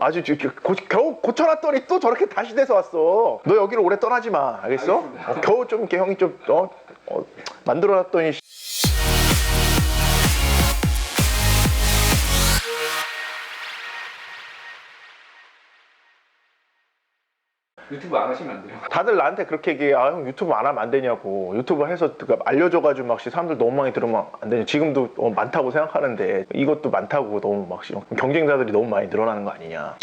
아주 저- 저- 고, 겨우 고쳐놨더니 또 저렇게 다시 돼서 왔어. 너 여기를 오래 떠나지 마. 알겠어? 어, 겨우 좀 이렇게 형이 좀 어, 어, 만들어놨더니 유튜브 안 하시면 안 돼요. 다들 나한테 그렇게 얘기해. 아, 형 유튜브 안 하면 안 되냐고. 유튜브 해서 그 알려줘가지고 막 씨, 사람들 너무 많이 들으면 안 되냐. 지금도 어, 많다고 생각하는데 이것도 많다고 너무 막 씨, 경쟁자들이 너무 많이 늘어나는 거 아니냐.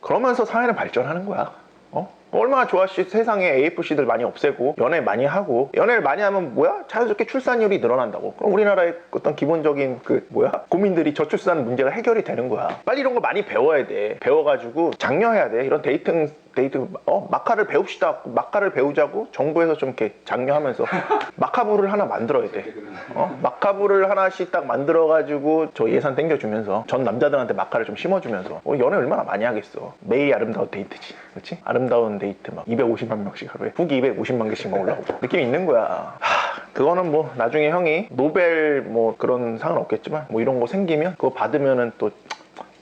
그러면서 사회는 발전하는 거야. 어? 얼마나 좋아, 씨. 세상에 AFC들 많이 없애고, 연애 많이 하고, 연애를 많이 하면 뭐야? 자연스럽게 출산율이 늘어난다고. 그럼 우리나라의 어떤 기본적인 그, 뭐야? 고민들이 저출산 문제가 해결이 되는 거야. 빨리 이런 거 많이 배워야 돼. 배워가지고 장려해야 돼. 이런 데이팅, 데이트, 어? 마카를 배웁시다. 마카를 배우자고 정부에서 좀 이렇게 장려하면서 마카부를 하나 만들어야 돼. 어? 마카부를 하나씩 딱 만들어 가지고 저 예산 땡겨주면서 전 남자들한테 마카를 좀 심어주면서 어, 연애 얼마나 많이 하겠어. 매일 아름다운 데이트지. 그렇지? 아름다운 데이트 막 250만 명씩 하루에 후기 250만 개씩 막 올라오고 느낌 있는 거야. 하, 그거는 뭐 나중에 형이 노벨 뭐 그런 상은 없겠지만 뭐 이런 거 생기면 그거 받으면은 또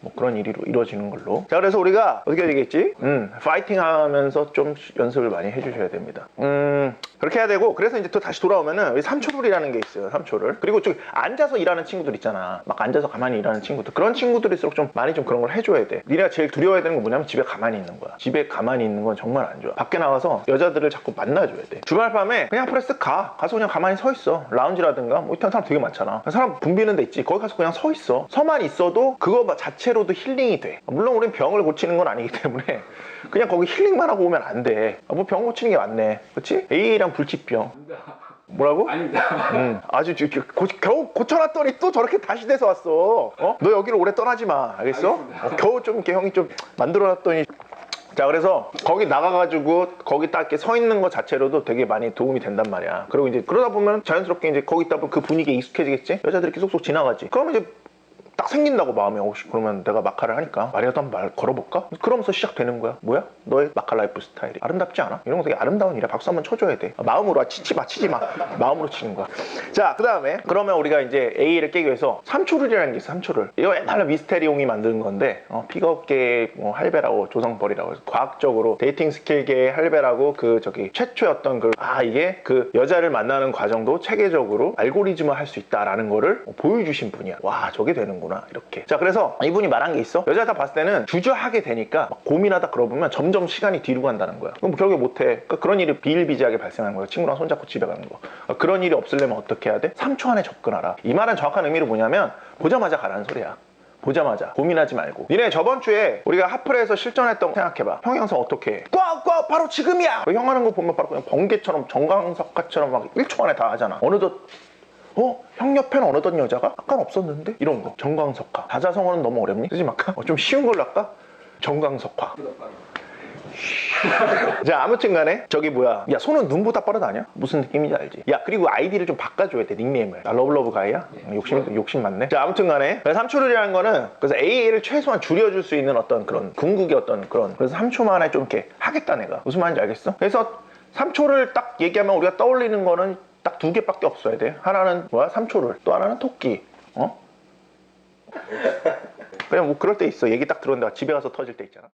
뭐 그런 일이 이루어지는 걸로. 자, 그래서 우리가 어떻게 되겠지? 음, 파이팅 하면서 좀 연습을 많이 해주셔야 됩니다. 음, 그렇게 해야 되고, 그래서 이제 또 다시 돌아오면은, 우리 삼초룰이라는 게 있어요, 삼초를. 그리고 좀 앉아서 일하는 친구들 있잖아. 막 앉아서 가만히 일하는 친구들. 그런 친구들일수록 좀 많이 좀 그런 걸 해줘야 돼. 니네가 제일 두려워야 되는 건 뭐냐면 집에 가만히 있는 거야. 집에 가만히 있는 건 정말 안 좋아. 밖에 나가서 여자들을 자꾸 만나줘야 돼. 주말 밤에 그냥 쓱 가. 가서 그냥 가만히 서 있어. 라운지라든가, 뭐 이딴 사람 되게 많잖아. 사람 붐비는 데 있지. 거기 가서 그냥 서 있어. 서만 있어도 그거 자체로도 힐링이 돼. 물론 우린 병을 고치는 건 아니기 때문에 그냥 거기 힐링만 하고 오면 안 돼. 아, 뭐병 고치는 게 맞네. 그렇지? A랑 불치병. 뭐라고? 아닙니다. 음, 아주 저- 저- 고, 겨우 고쳐놨더니 또 저렇게 다시 돼서 왔어. 어? 너 여기를 오래 떠나지 마. 알겠어? 알겠습니다. 어, 겨우 좀 이렇게 형이 좀 만들어놨더니. 자, 그래서 거기 나가가지고 거기 딱 이렇게 서 있는 것 자체로도 되게 많이 도움이 된단 말이야. 그리고 이제 그러다 보면 자연스럽게 이제 거기 있다 보면 그 분위기에 익숙해지겠지? 여자들이 이렇게 쏙쏙 지나가지. 그러면 이제 딱 생긴다고 마음에 혹시 그러면 내가 마카를 하니까 말이라도 한번 말 걸어볼까? 그러면서 시작되는 거야. 뭐야? 너의 마카 라이프 스타일이 아름답지 않아? 이런 거 되게 아름다운 일이야. 박수 한번 쳐줘야 돼. 아, 마음으로 아, 치지 마, 치지 마. 마음으로 치는 거야. 자, 그 다음에 그러면 우리가 이제 A를 깨기 위해서 3초룰이라는 게 있어. 3초룰. 이거 옛날에 미스테리용이 만든 건데 어, 픽업계의 뭐 할배라고 조성벌이라고 해서 과학적으로 데이팅 스킬계의 할배라고 그 저기 어떤 그아 이게 그 여자를 만나는 과정도 체계적으로 알고리즘화 할수 있다라는 거를 보여주신 분이야. 와 저게 되는 구나 이렇게. 자 그래서 이분이 말한 게 있어. 여자 다 봤을 때는 주저하게 되니까 막 고민하다 그러보면 점점 시간이 뒤로 간다는 거야. 그럼 뭐 결국에 못해. 그러니까 그런 일이 비일비재하게 발생하는 거야. 친구랑 손잡고 집에 가는 거. 그러니까 그런 일이 없으려면 어떻게 해야 돼? 3초 안에 접근하라. 이 말은 정확한 의미로 뭐냐면 보자마자 가라는 소리야. 보자마자 고민하지 말고 니네 저번 주에 우리가 하플에서 실전했던 거 생각해봐 형형성 어떻게 해? 꽉꽉 바로 지금이야 형 하는 거 보면 바로 그냥 번개처럼 정강석화처럼 막 1초 안에 다 하잖아 어느덧 어? 형 옆에는 어느덧 여자가? 아까는 없었는데? 이런 거 정강석화 다자성어는 너무 어렵니? 쓰지 말까? 어, 좀 쉬운 걸로 할까? 정강석화 자 아무튼 간에 저기 뭐야 야 손은 눈보다 빠르다냐? 무슨 느낌인지 알지? 야 그리고 아이디를 좀 바꿔줘야 돼 닉네임을 나 러블러브 가이야? 욕심, 욕심 많네 자 아무튼 간에 3초룰이라는 거는 그래서 AA를 최소한 줄여줄 수 있는 어떤 그런 궁극의 어떤 그런 그래서 3초 만에 좀 이렇게 하겠다 내가 무슨 말인지 알겠어? 그래서 3초를 딱 얘기하면 우리가 떠올리는 거는 딱 두 개밖에 없어야 돼. 하나는 뭐야? 3초를. 또 하나는 토끼. 어? 그냥 뭐 그럴 때 있어. 얘기 딱 들었는데 집에 가서 터질 때 있잖아